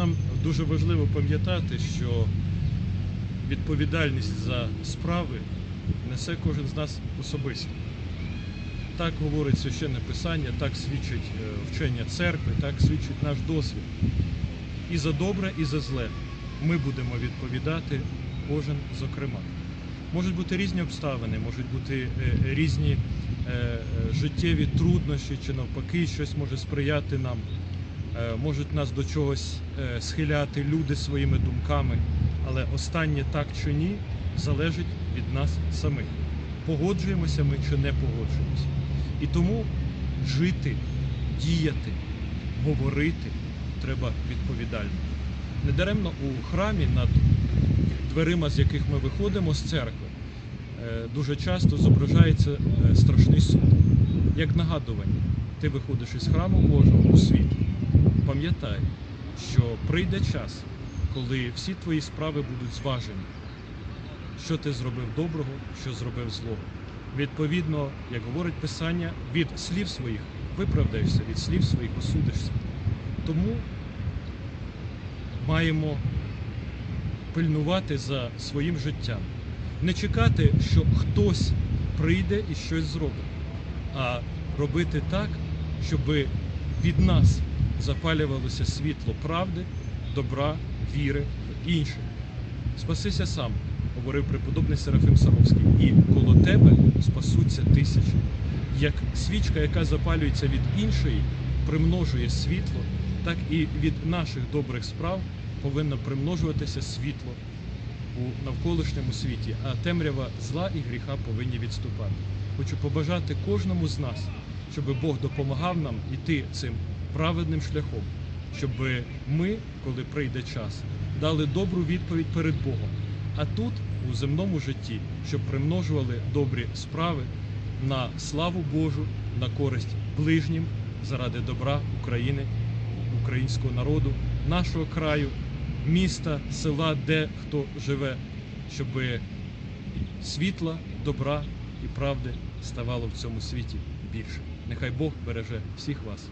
нам дуже важливо пам'ятати, що відповідальність за справи несе кожен з нас особисто. Так говорить священне писання, так свідчить е, вчення церкви, так свідчить наш досвід. І за добре, і за зле ми будемо відповідати кожен зокрема. Можуть бути різні обставини, можуть бути е, різні е, життєві труднощі, чи навпаки, щось може сприяти нам, можуть нас до чогось е, схиляти люди своїми думками, але останнє так чи ні залежить від нас самих. Погоджуємося ми чи не погоджуємося. І тому жити, діяти, говорити треба відповідально. Недаремно у храмі над дверима, з яких ми виходимо з церкви, е, дуже часто зображається е, страшний суд. Як нагадування, ти виходиш із храму Божого у світ. Пам'ятай, що прийде час, коли всі твої справи будуть зважені. Що ти зробив доброго, що зробив злого. Відповідно, як говорить Писання, від слів своїх виправдаєшся, від слів своїх осудишся. Тому маємо пильнувати за своїм життям. Не чекати, що хтось прийде і щось зробить, а робити так, щоб від нас запалювалося світло правди, добра, віри в інших. Спасися сам, говорив преподобний Серафим Саровський, і коло тебе спасуться тисячі. Як свічка, яка запалюється від іншої, примножує світло, так і від наших добрих справ повинно примножуватися світло у навколишньому світі, а темрява зла і гріха повинні відступати. Хочу побажати кожному з нас, щоб Бог допомагав нам іти цим праведним шляхом, щоб ми, коли прийде час, дали добру відповідь перед Богом. А тут, у земному житті, щоб примножували добрі справи на славу Божу, на користь ближнім заради добра України, українського народу, нашого краю, міста, села, де хто живе, щоб світла, добра і правди ставало в цьому світі більше. Нехай Бог береже всіх вас.